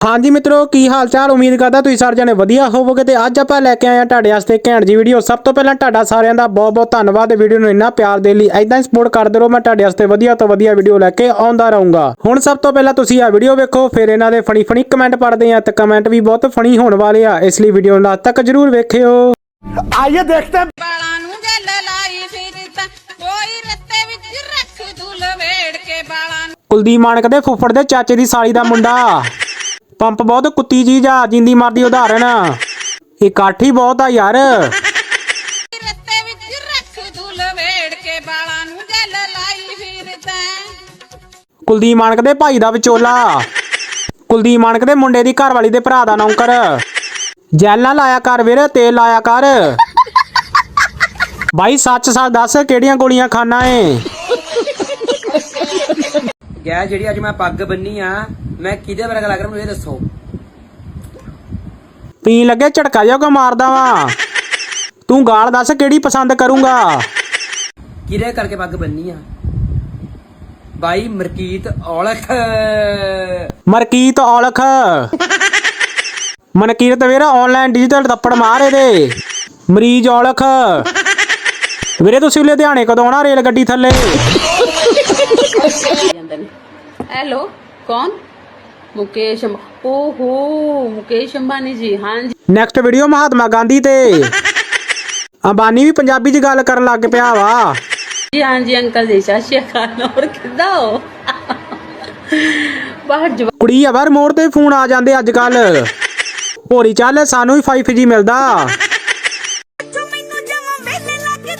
ਹਾਂਜੀ ਮਿੱਤਰੋ ਕੀ ਹਾਲ ਚਾਲ ਉਮੀਦ ਕਰਦਾ ਤੁਸੀਂ ਸਾਰੇ ਜਣੇ ਵਧੀਆ ਹੋਵੋਗੇ ਤੇ ਅੱਜ ਆਪਾਂ ਲੈ ਕੇ ਆਏ ਆ ਤੁਹਾਡੇ ਵਾਸਤੇ ਘੈਂਟ ਜੀ ਵੀਡੀਓ ਸਭ ਤੋਂ ਪਹਿਲਾਂ ਤੁਹਾਡਾ ਸਾਰਿਆਂ ਦਾ ਬਹੁਤ ਬਹੁਤ ਧੰਨਵਾਦ ਵੀਡੀਓ ਨੂੰ ਇੰਨਾ ਪਿਆਰ ਦੇ ਲਈ ਐਦਾਂ ਹੀ ਸਪੋਰਟ ਕਰਦੇ ਰਹੋ। ਮੈਂ ਤੁਹਾਡੇ ਵਾਸਤੇ ਵਧੀਆ ਤੋਂ ਵਧੀਆ ਵੀਡੀਓ ਲੈ ਕੇ ਆਉਂਦਾ ਰਹੂੰਗਾ। ਹੁਣ ਸਭ ਤੋਂ ਪਹਿਲਾਂ ਤੁਸੀਂ ਆ ਵੀਡੀਓ ਵੇਖੋ ਫਿਰ ਇਹਨਾਂ ਦੇ ਫਣੀ ਫਣੀ ਕਮੈਂਟ ਪੜਦੇ ਆ ਤੇ ਕਮੈਂਟ ਵੀ ਬਹੁਤ ਫਣੀ ਹੋਣ ਵਾਲੇ ਆ। ਇਸ ਲਈ ਵੀਡੀਓ ਨੂੰ ਲਾਸਟ ਤੱਕ ਜ਼ਰੂਰ ਵੇਖਿਓ। ਆਈਏ ਦੇਖਦੇ ਬਾਲਾਂ ਨੂੰ ਜੇ ਲਾਈ ਫਿਰਦਾ ਕੋਈ ਰੱਤੇ ਵਿੱਚ ਰੱਖ ਦੂ ਲਵੇੜ ਕੇ ਬਾਲਾਂ ਕੁਲਦੀਪ ਮਾਨਕ ਦੇ ਫੁੱਫੜ ਦੇ ਚਾਚੇ ਦੀ ਸਾਲੀ ਦਾ ਮੁੰਡਾ। ਪੰਪ ਬਹੁਤ ਕੁੱਤੀ ਚੀਜ਼ ਆ ਜਿੰਦੀ ਮਰਦੀ ਉਦਾਹਰਣ। ਇਹ ਕਾਠੀ ਬਹੁਤ ਆ ਯਾਰ। ਰੱਤੇ ਵਿੱਚ ਰੱਖ ਦੂ ਲਵੇੜ ਕੇ ਬਾਲਾਂ ਨੂੰ ਜੱਲ ਲਾਈ ਫਿਰਦਾ ਕੁਲਦੀਪ ਮਾਨਕ ਦੇ ਭਾਈ ਦਾ ਵਿਚੋਲਾ। ਕੁਲਦੀਪ ਮਾਨਕ ਦੇ ਮੁੰਡੇ ਦੀ ਘਰਵਾਲੀ ਦੇ ਭਰਾ ਦਾ ਨੌਕਰ। ਜੈਲ ਨਾ ਲਾਇਆ ਕਰ ਵੀਰ ਤੇਲ ਲਾਇਆ ਕਰ। ਬਾਈ ਸੱਚ ਸੱਚ ਦੱਸ ਕਿਹੜੀਆਂ ਗੋਲੀਆਂ ਖਾਣਾ ਏ? ਗੈ ਜਿਹੜੀ ਅੱਜ ਮੈਂ ਪੱਗ ਬੰਨੀ ਆ ਮੈਂ ਕਿਹਦੇ ਵਰਗਾ ਲੱਗ ਰਿਹਾ ਮੈਨੂੰ ਇਹ ਦੱਸੋ। ਪੀਣ ਲੱਗੇ ਝਟਕਾ ਜਿਹਾ ਕੋ ਮਾਰਦਾ ਵਾਂ? ਤੂੰ ਗਾਲ ਦੱਸ ਕਿਹੜੀ ਪਸੰਦ ਕਰੂੰਗਾ? ਕਿਹਦੇ ਕਰਕੇ ਪੱਗ ਬੰਨੀ ਆ? ਬਾਈ ਮਰਕੀਤ ਔਲਖ। ਮਰਕੀਤ ਔਲਖ। ਮਨਕੀਰਤ ਵੀਰ ਆਨਲਾਈਨ ਡਿਜੀਟਲ ਥੱਪੜ ਮਾਰ ਇਹਦੇ। ਮਰੀਜ਼ ਔਲਖ। ਵੀਰੇ ਤੁਸੀਂ ਲੁਧਿਆਣੇ ਕਦੋਂ ਆਉਣਾ ਰੇਲ ਗੱਡੀ ਥੱਲੇ? ਹੈਲੋ ਕੌਣ? ਮੁਕੇਸ਼ ਅੰਬ- ਓਹੋ ਮੁਕੇਸ਼ ਅੰਬਾਨੀ ਜੀ ਹਾਂਜੀ। ਨੈਕਸਟ ਵੀਡੀਓ ਮਹਾਤਮਾ ਗਾਂਧੀ ਤੇ। ਅੰਬਾਨੀ ਵੀ ਪੰਜਾਬੀ 'ਚ ਗੱਲ ਕਰਨ ਲੱਗ ਪਿਆ ਵਾ। ਜੀ ਹਾਂਜੀ ਅੰਕਲ ਜੀ ਸਤਿ ਸ਼੍ਰੀ ਅਕਾਲ। ਹੋਰ ਕਿੱਦਾਂ ਹੋ? ਬਾਹਰ ਜਵਾ ਕੁੜੀ ਆ ਬਾਹਰ ਮੋੜ ਤੇ ਫੋਨ ਆ ਜਾਂਦੇ ਅੱਜ ਕੱਲ ਹੋਰੀ ਚੱਲ ਸਾਨੂੰ ਵੀ 5G ਮਿਲਦਾ। ਤੂੰ ਮੈਨੂੰ ਜਮਾ ਵੇਲੇ ਲੱਗਦੇ।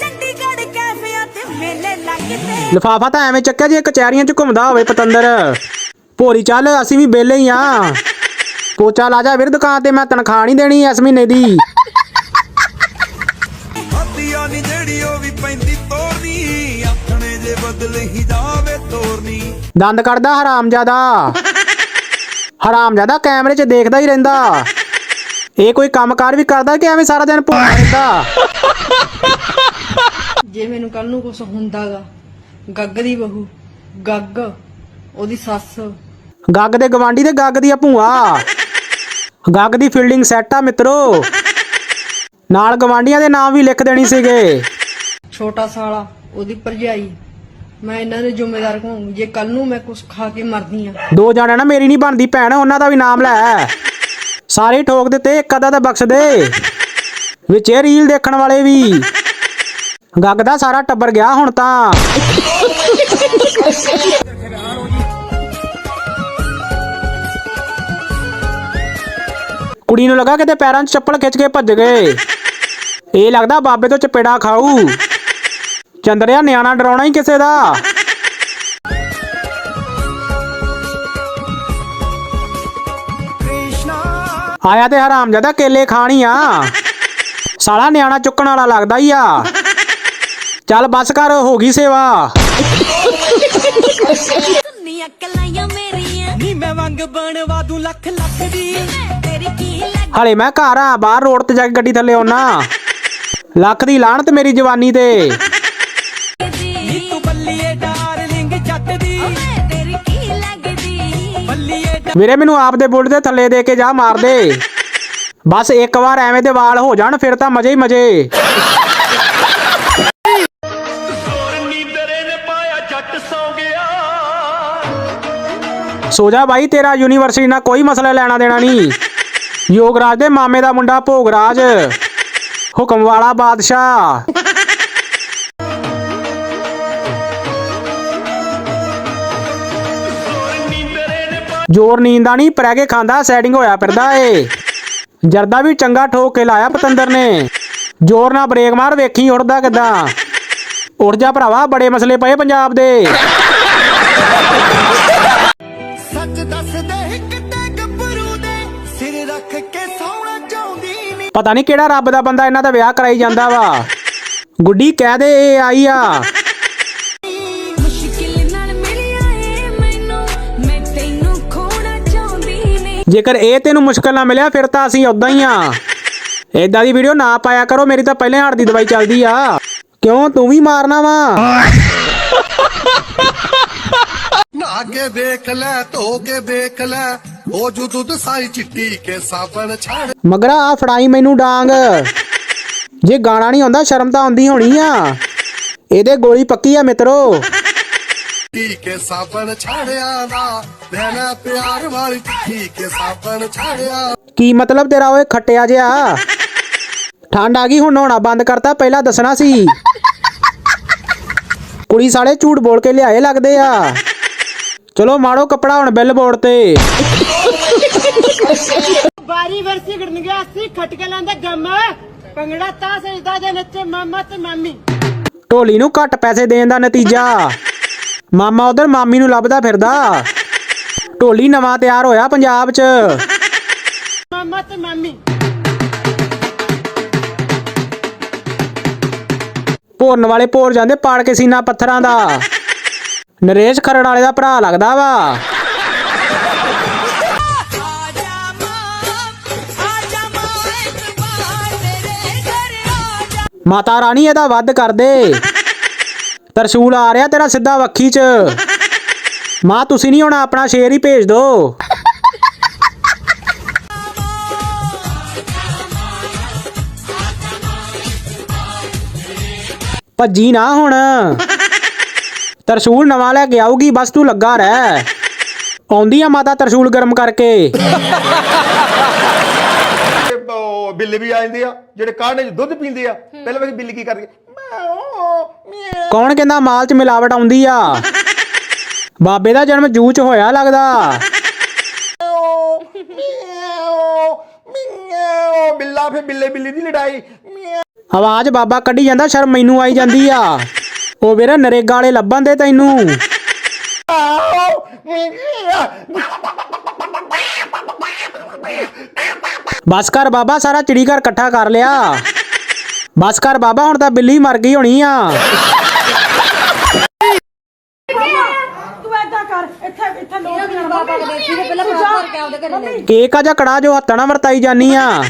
ਚੰਡੀਗੜ੍ਹ ਕੈਫਿਆਂ ਤੇ ਮੇਲੇ ਲੱਗਦੇ। ਲਿਫਾਫਾ ਤਾਂ ਐਵੇਂ ਚੱਕਿਆ ਜੇ ਕਚਹਿਰੀਆਂ 'ਚ ਘੁੰਮਦਾ ਹੋਵੇ ਪਤੰਦਰ। ਭੋਰੀ ਚੱਲ ਅਸੀਂ ਵੀ ਬੇਲੇ ਹੀ ਆ। ਪੋਚਾ ਲਾ ਜਾ ਵੀਰ ਦੁਕਾਨ ਤੇ ਮੈਂ ਤਨਖਾਹ ਨਹੀਂ ਦੇਣੀ ਇਸ ਮਹੀਨੇ ਦੀ। ਹੱਦੀਆਂ ਨੀ ਜਿਹੜੀ ਉਹ ਵੀ ਪੈਂਦੀ ਤੋਰਨੀ ਆਥਣੇ ਜੇ ਬਦਲ ਹੀ ਜਾਵੇ ਤੋਰਨੀ। ਦੰਦ ਕੱਢਦਾ ਹਰਾਮਜ਼ਾਦਾ ਹਰਾਮਜ਼ਾਦਾ ਕੈਮਰੇ 'ਚ ਦੇਖਦਾ ਹੀ ਰਹਿੰਦਾ। ਇਹ ਕੋਈ ਕੰਮਕਾਰ ਵੀ ਕਰਦਾ ਕਿ ਐਵੇਂ ਸਾਰਾ ਦਿਨ ਭੁੱਖਾ ਰਹਿੰਦਾ? ਜੇ ਮੈਨੂੰ ਕੱਲ ਨੂੰ ਕੁਝ ਹੁੰਦਾਗਾ ਗੱਗ ਦੀ ਬਹੂ ਗੱਗ ਉਹਦੀ ਸੱਸ। ਗੱਗ ਦੇ ਗਵਾਂਡੀ ਤੇ ਗੱਗ ਦੀ ਆ ਭੂਆ। ਗੱਗ ਦੀ ਫੀਲਡਿੰਗ ਸੈੱਟ ਆ ਮਿੱਤਰੋ। ਨਾਲ ਗਵਾਂਡੀਆਂ ਦੇ ਨਾਮ ਵੀ ਲਿਖ ਦੇਣੀ ਸੀਗੇ। ਛੋਟਾ ਸਾਲਾ ਉਹਦੀ ਭਰਜਾਈ। ਮੈਂ ਇਹਨਾਂ ਦੇ ਜ਼ਿੰਮੇਦਾਰ ਕਹਾਂਗੀ ਜੇ ਕੱਲ ਨੂੰ ਮੈਂ ਕੁਝ ਖਾ ਕੇ ਮਰਦੀ ਆ ਦੋ ਜਾਣਿਆਂ ਨਾ ਮੇਰੀ ਨਹੀਂ ਬਣਦੀ ਭੈਣ ਉਹਨਾਂ ਦਾ ਵੀ ਨਾਮ ਲੈ। ਸਾਰੇ ਠੋਕ ਦਿੱਤੇ ਇੱਕ ਅੱਧਾ ਤਾਂ ਬਖਸ਼ ਦੇ। ਵਿੱਚ ਇਹ ਰੀਲ ਦੇਖਣ ਵਾਲੇ ਵੀ। ਗੱਗ ਦਾ ਸਾਰਾ ਟੱਬਰ ਗਿਆ ਹੁਣ ਤਾਂ। ਕੁੜੀ ਨੂੰ ਲੱਗਾ ਕਿਤੇ ਪੈਰਾਂ 'ਚ ਚੱਪਲ ਖਿੱਚ ਕੇ ਭੱਜ ਗਏ। ਇਹ ਲੱਗਦਾ ਬਾਬੇ ਤੋਂ ਚਪੇੜਾ ਖਾਊ। ਚੰਦਰਿਆ ਨਿਆਣਾ ਡਰਾਉਣਾ ਹੀ ਕਿਸੇ ਦਾ। ਆਇਆ ਤੇ ਹਰਾਮਜ਼ਾਦਾ ਕੇਲੇ ਖਾਣੀ ਆ। ਸਾਲਾ ਨਿਆਣਾ ਚੁੱਕਣ ਵਾਲਾ ਲੱਗਦਾ ਹੀ ਆ। ਚੱਲ ਬੱਸ ਕਰ, ਹੋ ਗਈ ਸੇਵਾ। ਨੀਆਂ ਕਲਾਈਆਂ ਮੇਰੀਆਂ ਨੀ ਮੈਂ ਵੰਗ ਬਣਵਾ ਦੂੰ ਲੱਖ ਲੱਖ ਦੀ। ਤੇਰੀ ਕੀ ਲੱਗ? ਹਲੇ ਮੈਂ ਘਰ ਆ ਬਾਹਰ ਰੋਡ ਤੇ ਜਾ ਕੇ ਗੱਡੀ ਥੱਲੇ ਆਉਣਾ ਲੱਖ ਦੀ ਲਾਹਣਤ ਮੇਰੀ ਜਵਾਨੀ ਤੇ। ਦੀ ਤੂੰ ਬੱਲੀਏ ਡਾਰਲਿੰਗ ਜੱਟ ਦੀ। ਮੈਂ ਤੇਰੀ ਕੀ ਲੱਗਦੀ? ਬੱਲੀਏ ਵੀਰੇ ਮੈਨੂੰ ਆਪ ਦੇ ਬੁੱਲ ਦੇ ਥੱਲੇ ਦੇ ਕੇ ਜਾ ਮਾਰ ਦੇ। ਬਸ ਇੱਕ ਵਾਰ ਐਵੇਂ ਦੇ ਵਾਲ ਹੋ ਜਾਣ ਫਿਰ ਤਾਂ ਮਜ਼ੇ ਹੀ ਮਜ਼ੇ। ਸੋ ਜਾ ਬਾਈ, ਤੇਰਾ ਯੂਨੀਵਰਸਿਟੀ ਨਾਲ ਕੋਈ ਮਸਲਾ ਲੈਣਾ ਦੇਣਾ ਨਹੀਂ। ਯੋਗਰਾਜ ਦੇ ਮਾਮੇ ਦਾ ਮੁੰਡਾ ਭੋਗਰਾਜ। ਹੁਕਮ ਵਾਲਾ ਬਾਦਸ਼ਾਹ। ਜੋਰ ਨੀਂਦਾ ਨਹੀਂ ਪਰੈ ਕੇ ਖਾਂਦਾ ਸੈਟਿੰਗ ਹੋਇਆ ਫਿਰਦਾ ਏ। ਜਰਦਾ ਵੀ ਚੰਗਾ ਠੋਕ ਕੇ ਲਾਇਆ ਪਤੰਦਰ ਨੇ। ਜੋਰ ਨਾਲ ਬ੍ਰੇਕ ਮਾਰ, ਵੇਖੀ ਉੜਦਾ ਕਿੱਦਾਂ। ਉੱਡ ਜਾ ਭਰਾਵਾ, ਬੜੇ ਮਸਲੇ ਪਏ ਪੰਜਾਬ ਦੇ। ਪਤਾ ਨਹੀਂ ਕਿਹੜਾ ਰੱਬ ਦਾ ਬੰਦਾ ਇਹਨਾਂ ਦਾ ਵਿਆਹ ਕਰਾਈ ਜਾਂਦਾ ਵਾ। ਗੁੱਡੀ ਕਹਿ ਦੇ ਇਹ ਆਈ ਆ। ਮੁਸ਼ਕਿਲ ਨਾਲ ਮਿਲਿਆ ਏ ਮੈਨੂੰ ਮੈਂ ਤੈਨੂੰ ਖੋਣਾ ਚਾਹੁੰਦੀ ਨੇ। ਜੇਕਰ ਇਹ ਤੈਨੂੰ ਮੁਸ਼ਕਲ ਨਾ ਮਿਲਿਆ ਫਿਰ ਤਾਂ ਅਸੀਂ ਉਦਾਂ ਹੀ ਆ। ਏਦਾਂ ਦੀ ਵੀਡੀਓ ਨਾ ਪਾਇਆ ਕਰੋ ਮੇਰੀ ਤਾਂ ਪਹਿਲੇ ਹਾਰਟ ਦੀ ਦਵਾਈ ਚੱਲਦੀ ਆ। ਕਿਉਂ? ਤੂੰ ਵੀ ਮਾਰਨਾ ਵਾ। ਨਾ ਲਾਗੇ ਵੇਖ ਲੈ ਧੋ ਕੇ ਵੇਖ ਲੈ ਉਹ ਜੂ ਦੁੱਧ ਸਾਈ ਚਿੱਟੀ ਕੇ ਸਾਬਣ ਛਾੜ ਮਗਰਾ ਆ ਫੜਾਈ ਮੈਨੂੰ ਡਾਂਗ। ਜੇ ਗਾਣਾ ਨਹੀਂ ਆਉਂਦਾ ਸ਼ਰਮ ਤਾਂ ਆਉਂਦੀ ਹੋਣੀ ਆ। ਇਹਦੇ ਗੋਲੀ ਪੱਕੀ ਆ ਮਿੱਤਰੋ। ਚਿੱਟੀ ਕੇ ਸਾਬਣ ਛਾੜਿਆ ਨਾ ਲੈਣਾ ਪਿਆਰ ਵਾਲੀ ਚਿੱਟੀ ਕੇ ਸਾਬਣ ਛਾੜਿਆ ਕੀ ਮਤਲਬ ਤੇਰਾ ਓਏ ਖੱਟਿਆ ਜਿਹਾ? ਠੰਡ ਆ ਗਈ ਹੁਣ ਨਹਾਉਣਾ ਬੰਦ ਕਰਤਾ ਪਹਿਲਾਂ ਦੱਸਣਾ ਸੀ। ਕੁੜੀ ਸਾਲੇ ਝੂਠ ਬੋਲ ਕੇ ਲਿਆਏ ਲੱਗਦੇ ਆ। ਚਲੋ ਮਾੜੋ ਕੱਪੜਾ ਹੁਣ ਬਿੱਲ ਬੋਰਡ ਤੇ। ਬਾਰੀ ਵਰਸੀ ਗੜਨ ਗਿਆ ਸੀ ਖਟ ਕੇ ਲਾਂਦਾ ਗਮ। ਪੰਗੜਾ ਤਾਂ ਸਜਦਾ ਦੇ ਨੱਚੇ ਮਾਮਾ ਤੇ ਮਾਮੀ। ਢੋਲੀ ਨੂੰ ਘੱਟ ਪੈਸੇ ਦੇਣ ਦਾ ਨਤੀਜਾ। ਮਾਮਾ ਉਧਰ ਮਾਮੀ ਨੂੰ ਲੱਭਦਾ ਫਿਰਦਾ। ਢੋਲੀ ਨਵਾਂ ਤਿਆਰ ਹੋਇਆ ਪੰਜਾਬ 'ਚ। ਮਾਮਾ ਤੇ ਮਾਮੀ। ਭੋਰਨ ਵਾਲੇ ਭੋਰ ਜਾਂਦੇ ਪਾੜ ਕੇ ਸੀਨਾ ਪੱਥਰਾਂ ਦਾ। ਨਰੇਸ਼ ਖਰੜ ਵਾਲੇ ਦਾ ਭਰਾ ਲੱਗਦਾ ਵਾ। ਮਾਤਾ ਰਾਣੀ ਇਹਦਾ ਵੱਧ ਕਰ ਦੇ ਤਰਸ਼ੂਲ ਆ ਰਿਹਾ ਤੇਰਾ ਸਿੱਧਾ ਵੱਖੀ 'ਚ। ਮਾਂ, ਤੁਸੀਂ ਨਹੀਂ ਹੋਣਾ ਆਪਣਾ ਸ਼ੇਰ ਹੀ ਭੇਜ ਦਿਓ ਭੱਜੀ ਨਾ ਹੁਣ। ਤਰਸ਼ੂਲ ਨਵਾਂ ਲੈ ਕੇ ਆਊਗੀ, ਬਸ ਤੂੰ ਲੱਗਾ ਰਹਿ। ਆਉਂਦੀ ਆ ਮਾਤਾ ਤਰਸ਼ੂਲ ਗਰਮ ਕਰਕੇ। ਉਹ ਬਿੱਲੀ ਵੀ ਆ ਜਾਂਦੀ ਆ ਜਿਹੜੇ ਕਾਢੇ 'ਚ ਦੁੱਧ ਪੀਂਦੇ ਆ ਪਹਿਲਾਂ ਵੇਖ ਬਿੱਲੀ ਕੀ ਕਰਦੀ ਮਿਆਓ ਕੌਣ ਕਹਿੰਦਾ ਮਾਲ 'ਚ ਮਿਲਾਵਟ ਆਉਂਦੀ ਆ? ਬਾਬੇ ਦਾ ਜਨਮ ਜੂ 'ਚ ਹੋਇਆ ਲੱਗਦਾ। ਮਿਆਓ ਮਿਆਓ ਬਿੱਲਾ ਫੇ ਬਿੱਲੇ ਬਿੱਲੀ ਦੀ ਲੜਾਈ ਮਿਆਓ ਆਵਾਜ਼ ਬਾਬਾ ਕੱਢੀ ਜਾਂਦਾ ਸ਼ਰਮ ਮੈਨੂੰ ਆਈ ਜਾਂਦੀ ਆ। ਉਹ ਵੀਰ ਨਰੇਗਾ ਵਾਲੇ ਲੱਭਣ ਦੇ ਤੈਨੂੰ। ਮਿਆਓ ਬਸ ਕਰ ਬਾਬਾ ਸਾਰਾ ਚਿੜੀ ਘਰ ਇਕੱਠਾ ਕਰ ਲਿਆ। ਬਸ ਕਰ ਬਾਬਾ ਹੁਣ ਤਾਂ ਬਿੱਲੀ ਮਰ ਗਈ ਹੋਣੀ ਆ। ਤੂੰ ਐਦਾਂ ਕਰ ਇੱਥੇ ਇੱਥੇ ਲੋਕ ਜਣ ਬਾਬਾ ਦੇਖੀ ਤੇ ਪਹਿਲਾਂ ਫੜਾ ਕੇ ਆਉਂਦੇ ਘਰੇ ਕੇਕ ਆ ਜਾਂ ਕੜਾ ਜੋ ਹੱਥਾਂ ਨਾਲ ਵਰਤਾਈ ਜਾਨੀ ਆ।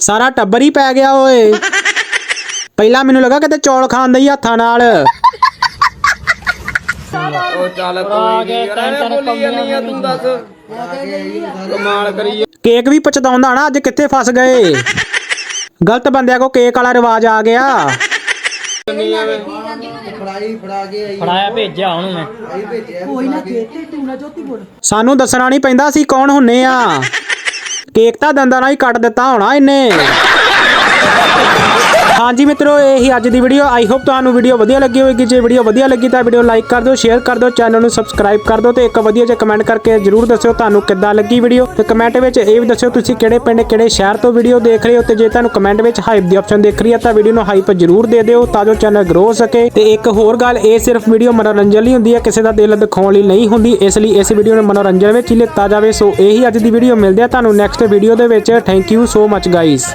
ਸਾਰਾ ਟੱਬਰ ਹੀ ਪੈ ਗਿਆ ਓਏ। ਪਹਿਲਾਂ ਮੈਨੂੰ ਲੱਗਾ ਕਿਤੇ ਚੌਲ ਖਾਂਦੇ ਹੀ ਹੱਥਾਂ ਨਾਲ। ਉਹ ਚੱਲ ਕੋਈ ਨਹੀਂ ਯਾਰ ਐਵੇਂ ਬੋਲੀ ਜਾਂਦੀ ਆ ਤੂੰ ਦੱਸ। ਕਮਾਲ ਕੇਕ ਵੀ ਪਛਤਾਉਂਦਾ ਨਾ ਅੱਜ ਕਿੱਥੇ ਫਸ ਗਏ? ਗਲਤ ਬੰਦਿਆਂ ਕੋ ਕੇਕ ਵਾਲਾ ਰਿਵਾਜ ਆ ਗਿਆ। ਸਾਨੂੰ ਦੱਸਣਾ ਨਹੀਂ ਪੈਂਦਾ ਅਸੀਂ ਕੌਣ ਹੁੰਨੇ ਆ। ਕੇਕ ਤਾਂ ਦੰਦਾਂ ਨਾਲ ਹੀ ਕੱਟ ਦਿੱਤਾ ਹੋਣਾ ਇਹਨੇ। ਹਾਂਜੀ ਮਿੱਤਰੋ, ਇਹ ਹੀ ਅੱਜ ਦੀ ਵੀਡੀਓ ਆਈ ਹੋਪ ਤੁਹਾਨੂੰ ਵੀਡੀਓ ਵਧੀਆ ਲੱਗੀ ਹੋਵੇਗੀ। ਜੇ ਵੀਡੀਓ ਵਧੀਆ ਲੱਗੀ ਤਾਂ ਵੀਡੀਓ ਲਾਈਕ ਕਰ ਦਿਓ ਸ਼ੇਅਰ ਕਰ ਦਿਓ ਚੈਨਲ ਨੂੰ ਸਬਸਕ੍ਰਾਈਬ ਕਰ ਦਿਓ ਤੇ ਇੱਕ ਵਧੀਆ ਜਿਹਾ ਕਮੈਂਟ ਕਰਕੇ ਜਰੂਰ ਦੱਸਿਓ ਤੁਹਾਨੂੰ ਕਿੱਦਾਂ ਲੱਗੀ ਵੀਡੀਓ ਤੇ ਕਮੈਂਟ ਵਿੱਚ ਇਹ ਵੀ ਦੱਸਿਓ, ਤੁਸੀਂ ਕਿਹੜੇ ਪਿੰਡ, ਕਿਹੜੇ ਸ਼ਹਿਰ ਤੋਂ ਵੀਡੀਓ ਦੇਖ ਰਹੇ ਹੋ ਤੇ ਜੇ ਤੁਹਾਨੂੰ ਕਮੈਂਟ ਵਿੱਚ ਹਾਈਪ ਦੀ ਆਪਸ਼ਨ ਦਿਖ ਰਹੀ ਹੈ ਤਾਂ ਵੀਡੀਓ ਨੂੰ ਹਾਈਪ ਜ਼ਰੂਰ ਦੇ ਦਿਓ ਤਾਂ ਜੋ ਚੈਨਲ ਗਰੋ ਹੋ ਸਕੇ। ਤੇ ਇੱਕ ਹੋਰ ਗੱਲ, ਇਹ ਸਿਰਫ ਵੀਡੀਓ ਮਨੋਰੰਜਨ ਲਈ ਹੁੰਦੀ ਹੈ, ਕਿਸੇ ਦਾ ਦਿਲ ਦਿਖਾਉਣ ਲਈ ਨਹੀਂ ਹੁੰਦੀ, ਇਸ ਲਈ ਇਸ ਵੀਡੀਓ ਨੂੰ ਮਨੋਰੰਜਨ ਵਿੱਚ ਹੀ ਲਿੱਤਾ ਜਾਵੇ। ਸੋ ਇਹੀ ਅੱਜ ਦੀ ਵੀਡੀਓ ਮਿਲਦੇ ਆ ਤੁਹਾਨੂੰ ਨੈਕਸਟ ਵੀਡੀਓ ਦੇ ਵਿੱਚ। Thank you so much guys